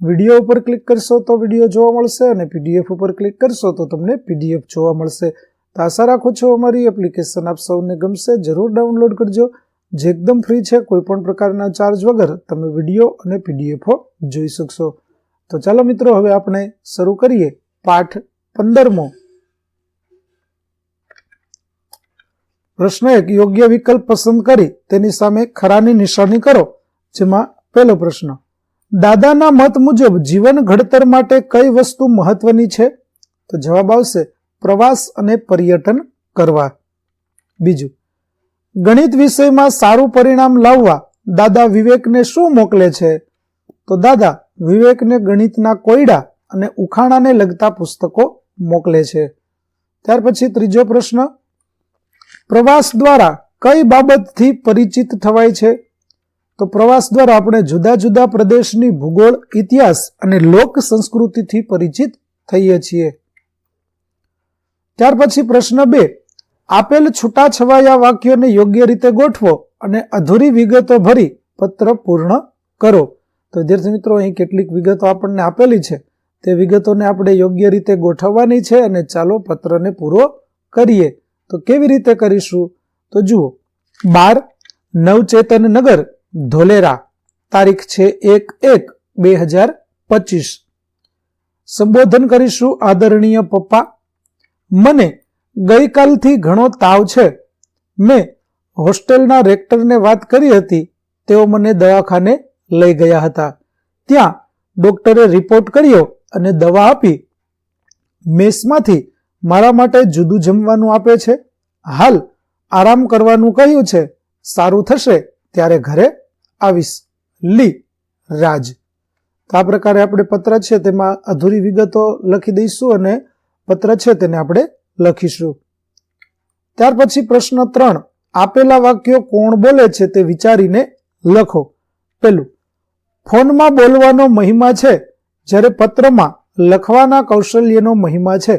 Video ઉપર click કરશો તો વીડિયો જોવા મળશે અને પીડીએફ ઉપર ક્લિક કરશો તો તમને પીડીએફ જોવા મળશે. તો આશા રાખું છું અમારી એપ્લિકેશન આપ સૌને ગમશે. જરૂર ડાઉનલોડ કરજો. જે એકદમ ફ્રી છે કોઈ પણ પ્રકારના ચાર્જ વગર તમે વીડિયો અને પીડીએફો જોઈ શકશો. તો ચાલો મિત્રો, હવે આપણે શરૂ કરીએ પાઠ પંદરમો. પ્રશ્ન એક, યોગ્ય વિકલ્પ પસંદ કરી. તેની સામે ખરાની નિશાની કરો. જેમાં પહેલો પ્રશ્ન દાદાના મત મુજબ જીવન ઘડતર માટે કઈ વસ્તુ મહત્વની છે? તો જવાબ આવશે, પ્રવાસ અને પર્યટન કરવા. બીજું, ગણિત વિષયમાં સારું પરિણામ લાવવા દાદા વિવેકને શું મોકલે છે? તો દાદા, વિવેકને ગણિતના કોયડા અને ઉખાણાને લગતા પુસ્તકો મોકલે છે. ત્યાર પછી ત્રીજો પ્રશ્ન, પ્રવાસ દ્વારા કઈ બાબતથી પરિચિત થવાય છે? તો પ્રવાસ દ્વારા આપણે જુદા જુદા પ્રદેશની ભૂગોળ, ઇતિહાસ અને લોક સંસ્કૃતિથી પરિચિત થઈએ છીએ. ત્યાર પછી પ્રશ્ન બે, આપેલ છૂટાછવાયા વાક્યોને યોગ્ય રીતે ગોઠવો અને અધૂરી વિગતો ભરી પત્ર પૂર્ણ કરો. તો વિદ્યાર્થી મિત્રો, અહીં કેટલીક વિગતો આપણને આપેલી છે. તે વિગતોને આપણે યોગ્ય રીતે ગોઠવવાની છે અને ચાલો પત્રને પૂરો કરીએ. તો કેવી રીતે કરીશું? તો જુઓ, બાર, નવચેતન નગર ધોલેરા, તારીખ છે એક એક બે હજાર પચીસ. સંબોધન કરીશું આદરણીય પપ્પા. મને ગઈકાલથી ઘણો તાવ છે. મેં હોસ્ટેલના રેક્ટરને વાત કરી હતી. તેઓ મને દવાખાને લઈ ગયા હતા. ત્યાં ડોક્ટરે રિપોર્ટ કર્યો અને દવા આપી. મેસમાંથી મારા માટે જુદું જમવાનું આપે છે. હાલ આરામ કરવાનું કહ્યું છે. સારું થશે ત્યારે ઘરે આવીશ. લી, રાજ. તો આ પ્રકારે આપણે પત્ર છે તેમાં અધૂરી વિગતો લખી દઈશું અને પત્ર છે તેને આપણે લખીશું. ત્યાર પછી પ્રશ્ન ત્રણ. આપેલા વાક્યો કોણ બોલે છે તે વિચારીને લખો. પેલું ફોનમાં બોલવાનો મહિમા છે જ્યારે પત્રમાં લખવાના કૌશલ્યનો મહિમા છે.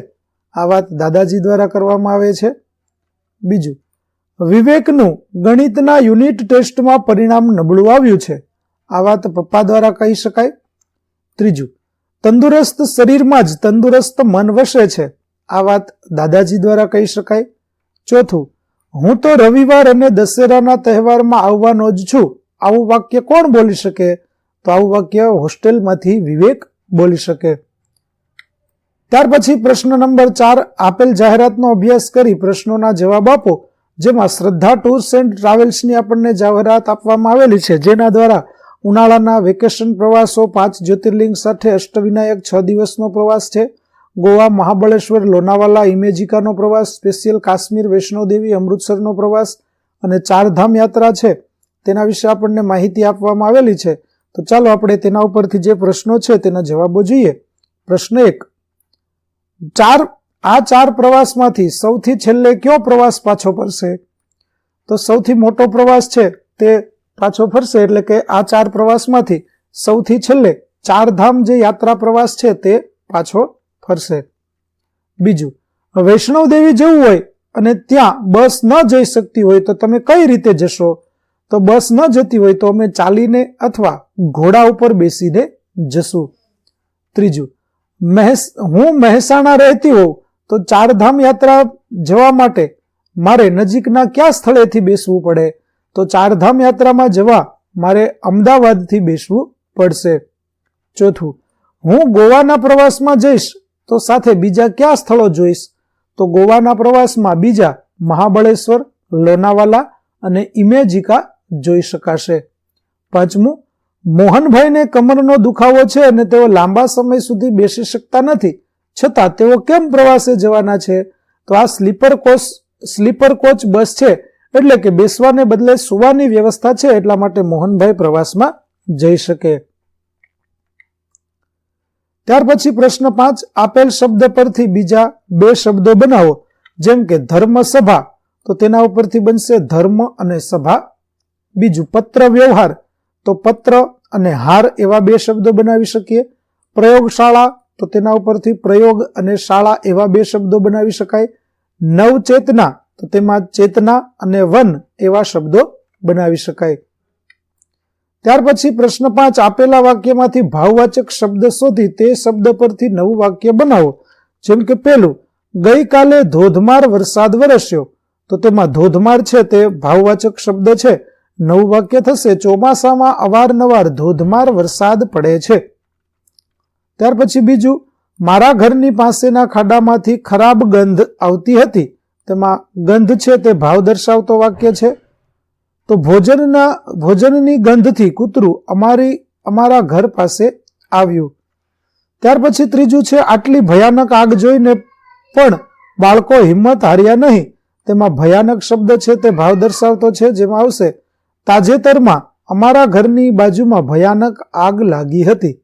આ વાત દાદાજી દ્વારા કરવામાં આવે છે. બીજું વિવેકનું ગણિતના યુનિટ ટેસ્ટમાં પરિણામ નબળું આવ્યું છે. આ વાત પપ્પા દ્વારા કહી શકાય. ત્રીજું, તંદુરસ્ત શરીરમાં જ તંદુરસ્ત મન વસે છે. આ વાત દાદાજી દ્વારા કહી શકાય. ચોથું, હું તો રવિવાર અને દશેરાના તહેવારમાં આવવાનો જ છું. આવું વાક્ય કોણ બોલી શકે? તો આવું વાક્ય હોસ્ટેલમાંથી વિવેક બોલી શકે. ત્યાર પછી પ્રશ્ન નંબર ચાર, આપેલ જાહેરાતનો અભ્યાસ કરી પ્રશ્નોના જવાબ આપો. જેમાં શ્રદ્ધા ટૂર્સ એન્ડ ટ્રાવેલ્સની આપણને જાહેરાત આપવામાં આવેલી છે, જેના દ્વારા ઉનાળાના વેકેશન પ્રવાસો, પાંચ જ્યોતિર્લિંગ સાથે અષ્ટવિનાયક છ દિવસનો પ્રવાસ છે, ગોવા મહાબળેશ્વર, લોનાવાલા ઇમેજિકાનો પ્રવાસ, સ્પેશિયલ કાશ્મીર, વૈષ્ણોદેવી, અમૃતસરનો પ્રવાસ અને ચારધામ યાત્રા છે, તેના વિશે આપણને માહિતી આપવામાં આવેલી છે. તો ચાલો આપણે તેના ઉપરથી જે પ્રશ્નો છે તેના જવાબો જોઈએ. પ્રશ્ન એક, ચાર આ ચાર પ્રવાસમાંથી સૌથી છેલ્લે કયો પ્રવાસ પાછો ફરશે? તો સૌથી મોટો પ્રવાસ છે તે પાછો ફરશે એટલે કે આ ચાર પ્રવાસમાંથી સૌથી છેલ્લે ચાર ધામ જે યાત્રા પ્રવાસ છે તે પાછો ફરશે. બીજું, વૈષ્ણવ દેવી જવું હોય અને ત્યાં બસ ન જઈ શકતી હોય તો તમે કઈ રીતે જશો? તો બસ ન જતી હોય તો અમે ચાલીને અથવા ઘોડા ઉપર બેસીને જશું. ત્રીજું મહેસ હું મહેસાણા રહેતી હોઉં તો ચારધામ યાત્રા જવા માટે મારે નજીકના કયા સ્થળેથી બેસવું પડે? તો ચારધામ યાત્રામાં જવા મારે અમદાવાદથી બેસવું પડશે. ચોથું, હું ગોવાના પ્રવાસમાં જઈશ તો સાથે બીજા કયા સ્થળો જોઈશ? તો ગોવાના પ્રવાસમાં બીજા મહાબળેશ્વર, લોનાવાલા અને ઇમેજિકા જોઈ શકાશે. પાંચમું, મોહનભાઈને કમરનો દુખાવો છે અને તેઓ લાંબા સમય સુધી બેસી શકતા નથી. છતાં તેઓ કેમ પ્રવાસે જવાના છે? તો આ sleeper coach sleeper coach bus છે. એટલે કે બેસવાને બદલે સુવાની વ્યવસ્થા છે એટલા માટે મોહનભાઈ પ્રવાસમાં જઈ શકે. ત્યાર પછી પ્રશ્ન પાંચ, આપેલ શબ્દ પરથી બીજા બે શબ્દો બનાવો. જેમ કે ધર્મ સભા તો તેના ઉપરથી બનશે ધર્મ અને સભા. બીજું પત્ર વ્યવહાર, તો પત્ર અને હાર એવા બે શબ્દો બનાવી શકીએ. પ્રયોગશાળા તો તેના ઉપરથી પ્રયોગ અને શાળા એવા બે શબ્દો બનાવી શકાય. નવચેતના, તો તેમાં ચેતના અને વન એવા શબ્દો બનાવી શકાય. ત્યાર પછી પ્રશ્ન પાંચ, આપેલા વાક્યમાંથી ભાવવાચક શબ્દ શોધી તે શબ્દ પરથી નવું વાક્ય બનાવો. જેમ કે પેલું, ગઈકાલે ધોધમાર વરસાદ વરસ્યો. તો તેમાં ધોધમાર છે તે ભાવવાચક શબ્દ છે. નવું વાક્ય થશે, ચોમાસામાં અવારનવાર ધોધમાર વરસાદ પડે છે. ત્યાર પછી બીજું, મારા ઘરની પાસેના ખાડામાંથી ખરાબ ગંધ આવતી હતી. તેમાં ગંધ છે તે ભાવ દર્શાવતો વાક્ય છે. તો ભોજનના, ભોજનની ગંધથી કૂતરું અમારી, અમારા ઘર પાસે આવ્યું. ત્યાર પછી ત્રીજું છે, આટલી ભયાનક આગ જોઈને પણ બાળકો હિંમત હાર્યા નહીં. તેમાં ભયાનક શબ્દ છે તે ભાવ દર્શાવતો છે, જેમાં આવશે, તાજેતરમાં અમારા ઘરની બાજુમાં ભયાનક આગ લાગી હતી.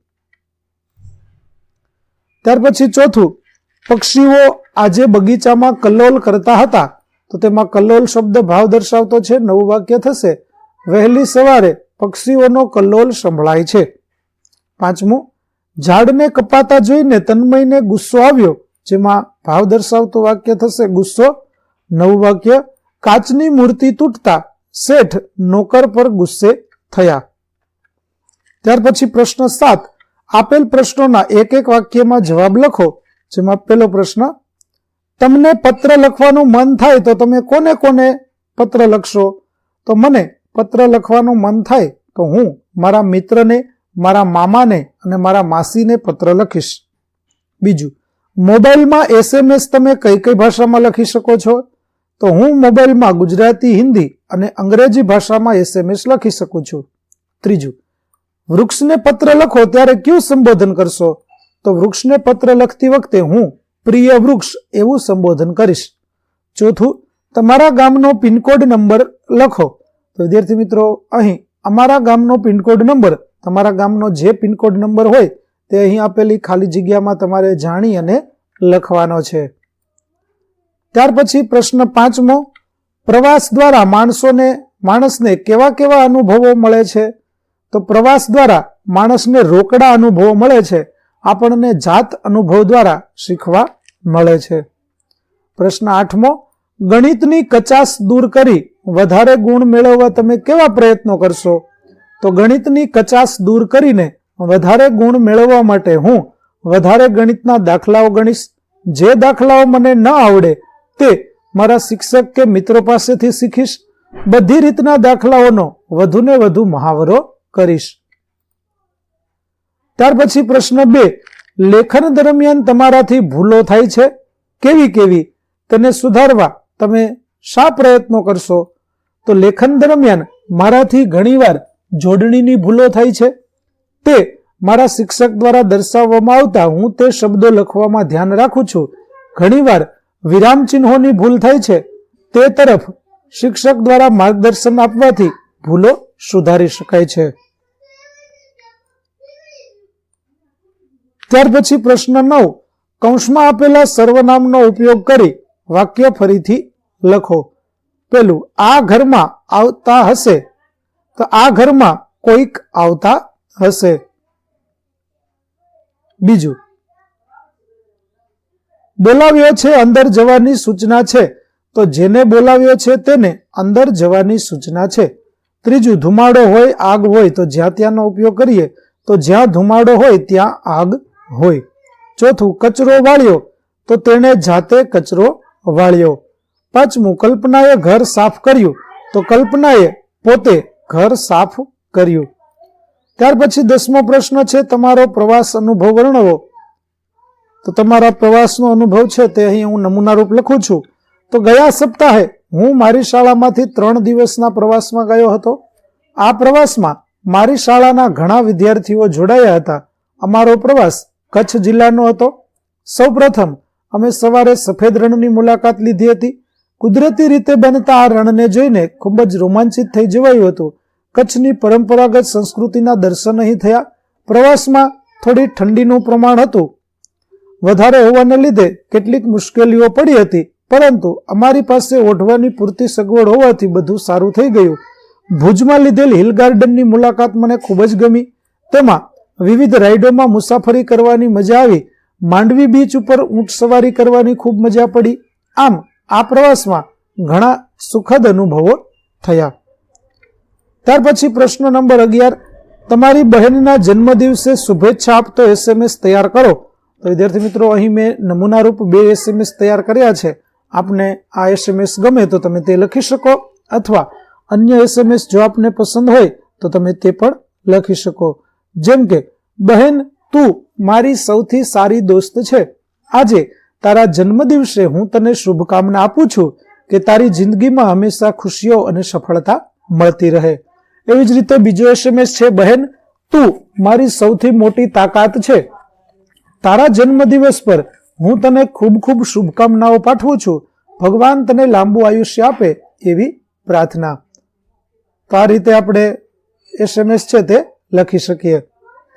ત્યાર પછી ચોથું, પક્ષીઓ આજે બગીચામાં કલ્લોલ કરતા હતા. તો તેમાં કલ્લોલ શબ્દ ભાવ દર્શાવતો છે, નવું વાક્ય થશે. વહેલી સવારે પક્ષીઓનો કલ્લોલ સંભળાય છે. પાંચમું, ઝાડને કપાતા જોઈને તન્મયને ગુસ્સો આવ્યો, જેમાં ભાવ દર્શાવતો વાક્ય થશે ગુસ્સો. નવું વાક્ય, કાચની મૂર્તિ તૂટતા શેઠ નોકર પર ગુસ્સે થયા. ત્યાર પછી પ્રશ્ન સાત આપેલ પ્રશ્નોના એક એક વાક્યમાં જવાબ લખો, જેમાં પહેલો પ્રશ્ન, તમને પત્ર લખવાનું મન થાય તો તમે કોને કોને પત્ર લખશો? તો મને પત્ર લખવાનું મન થાય તો હું મારા મિત્રને, મારા મામાને અને મારા માસીને પત્ર લખીશ. બીજું, મોબાઈલમાં એસએમએસ તમે કઈ કઈ ભાષામાં લખી શકો છો? તો હું મોબાઈલમાં ગુજરાતી, હિન્દી અને અંગ્રેજી ભાષામાં એસએમએસ લખી શકું છું. ત્રીજું વૃક્ષને પત્ર લખો, ત્યારે કયું સંબોધન કરશો? તો વૃક્ષને પત્ર લખતી વખતે હું, પ્રિય વૃક્ષ, એવું સંબોધન કરીશ. ચોથું, તમારા ગામનો પિનકોડ નંબર લખો. તો વિદ્યાર્થી મિત્રો, અહીં અમારા ગામનો પિનકોડ નંબર, તમારા ગામનો જે પિનકોડ નંબર હોય, તે અહીં આપેલી ખાલી જગ્યામાં તમારે જાણી અને લખવાનો છે. ત્યાર પછી પ્રશ્ન પાંચમો, પ્રવાસ દ્વારા માણસોને, માણસને કેવા કેવા અનુભવો મળે છે? તો પ્રવાસ દ્વારા માણસને રોકડા અનુભવો મળે છે, આપણને જાત અનુભવ દ્વારા શીખવા મળે છે. પ્રશ્ન આઠમો, ગણિતની કચાસ દૂર કરી વધારે ગુણ મેળવવા તમે કેવા પ્રયત્નો કરશો? તો ગણિતની કચાસ દૂર કરીને વધારે ગુણ મેળવવા માટે હું વધારે ગણિતના દાખલાઓ ગણીશ. જે દાખલાઓ મને ન આવડે તે મારા શિક્ષક કે મિત્રો પાસેથી શીખીશ. બધી રીતના દાખલાઓનો વધુને વધુ મહાવરો કરીશ. ત્યાર પછી પ્રશ્ન બે, લેખન દરમિયાન તમારાથી ભૂલો થાય છે? કેવી કેવી? તેને સુધારવા તમે શા પ્રયત્નો કરશો? તો લેખન દરમિયાન મારાથી ઘણીવાર જોડણીની ભૂલો થાય છે. તે મારા શિક્ષક દ્વારા દર્શાવવામાં આવતા હું તે શબ્દો લખવામાં ધ્યાન રાખું છું. ઘણીવાર વિરામ ચિહ્નોની ભૂલ થાય છે. તે તરફ શિક્ષક દ્વારા માર્ગદર્શન આપવાથી ભૂલો સુધારી શકાય છે. ત્યાર પછી પ્રશ્ન નવ, કૌંસમાં આપેલા સર્વનામનો ઉપયોગ કરી વાક્ય ફરીથી લખો. પેલું, આ ઘરમાં આવતા હશે. તો આ ઘરમાં કોઈક આવતા હશે. બીજું, બોલાવ્યો છે અંદર જવાની સૂચના છે. તો જેને બોલાવ્યો છે તેને અંદર જવાની સૂચના છે. ત્રીજું, ધુમાડો હોય, આગ હોય, તો જ્યાં ત્યાંનો ઉપયોગ કરીએ, તો જ્યાં ધુમાડો હોય, ત્યાં આગ હોય. ચોથું, કચરો વાળ્યો, તો તેણે જાતે કચરો વાળ્યો. પાંચમું, કલ્પનાએ ઘર સાફ કર્યું, તો કલ્પનાએ પોતે ઘર સાફ કર્યું. ત્યાર પછી દસમો પ્રશ્ન છે, તમારો પ્રવાસ અનુભવ વર્ણવો. તો તમારા પ્રવાસનો અનુભવ છે, તે અહીં હું નમૂનારૂપ લખું છું. તો ગયા સપ્તાહે હું મારી શાળામાંથી ત્રણ દિવસના પ્રવાસમાં ગયો હતો. આ પ્રવાસમાં મારી શાળાના ઘણા વિદ્યાર્થીઓ જોડાયા હતા. અમારો પ્રવાસ કચ્છ જિલ્લાનો હતો. સૌપ્રથમ અમે સવારે સફેદ રણની મુલાકાત લીધી હતી. કુદરતી રીતે બનતા આ રણને જોઈને ખૂબ જ રોમાંચિત થઈ જવાયું હતું. કચ્છની પરંપરાગત સંસ્કૃતિના દર્શન અહીં થયા. પ્રવાસમાં થોડી ઠંડીનું પ્રમાણ હતું. વધારે હોવાને લીધે કેટલીક મુશ્કેલીઓ પડી હતી. પરંતુ અમારી પાસે ઓઢવાની પૂરતી સગવડ હોવાથી બધું સારું થઈ ગયું. ભુજમાં લીધેલ હિલ ગાર્ડનની મુલાકાત મને ખૂબ જ ગમી. તેમાં વિવિધ રાઇડોમાં મુસાફરી કરવાની મજા આવી. માંડવી બીચ ઉપર ઊંટ સવારી કરવાની ખૂબ મજા પડી. આમ, આ પ્રવાસમાં ઘણા સુખદ અનુભવો થયા. ત્યાર પછી પ્રશ્ન નંબર અગિયાર. તમારી બહેનના જન્મદિવસે શુભેચ્છા આપતો એસએમએસ તૈયાર કરો. તો વિદ્યાર્થી મિત્રો, અહીં મેં નમૂનારૂપ બે એસએમએસ તૈયાર કર્યા છે. આપને આ એસએમએસ ગમે તો તમે તે લખી શકો, અથવા અન્ય એસએમએસ જો આપને પસંદ હોય તો તમે તે પણ લખી શકો. જેમ કે, બહેન, તું મારી સૌથી સારી દોસ્ત છે. આજે તારા જન્મદિવસે હું તને શુભકામના આપું છું કે તારી જિંદગીમાં હંમેશા ખુશીઓ અને સફળતા મળતી રહે. એવી જ રીતે બીજો એસએમએસ છે, બહેન, તું મારી સૌથી મોટી તાકાત છે. તારા જન્મદિવસ પર હું તને ખૂબ ખૂબ શુભકામનાઓ પાઠવું છું. ભગવાન તને લાંબુ આયુષ્ય આપે એવી પ્રાર્થના. તો આ રીતે આપણે એસએમએસ છે તે લખી શકીએ.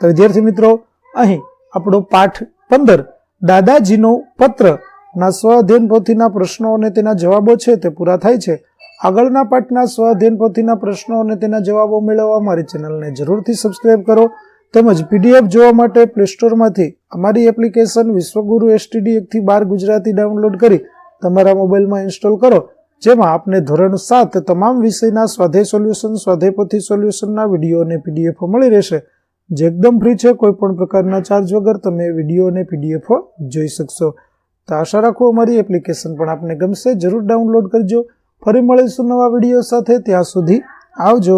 તો વિદ્યાર્થી મિત્રો, અહીં આપણો પાઠ પંદર. દાદાજીનો પત્ર. ના સ્વઅધ્યયન પોથીના પ્રશ્નો અને તેના જવાબો છે તે પૂરા થાય છે. આગળના પાઠના સ્વઅધ્યયન પોથીના પ્રશ્નો અને તેના જવાબો મેળવવા મારી ચેનલને જરૂરથી સબસ્ક્રાઈબ કરો. તેમજ પીડીએફ જોવા માટે પ્લે સ્ટોરમાંથી અમારી એપ્લિકેશન વિશ્વગુરુ એસટીડી એકથી બાર ગુજરાતી ડાઉનલોડ કરી તમારા મોબાઈલમાં ઇન્સ્ટોલ કરો, જેમાં આપને ધોરણ સાત તમામ વિષયના સ્વાધ્યાય સોલ્યુશન સ્વાધ્યાયપોથી સોલ્યુશનના વીડિયો અને પીડીએફ મળી રહેશે. જે એકદમ ફ્રી છે, કોઈ પણ પ્રકારના ચાર્જ વગર તમે વીડિયો અને પીડીએફો જોઈ શકશો. તો આશા રાખું અમારી એપ્લિકેશન પણ આપને ગમશે. જરૂર ડાઉનલોડ કરજો. ફરી મળીશું નવા વીડિયો સાથે. ત્યાં સુધી આવજો.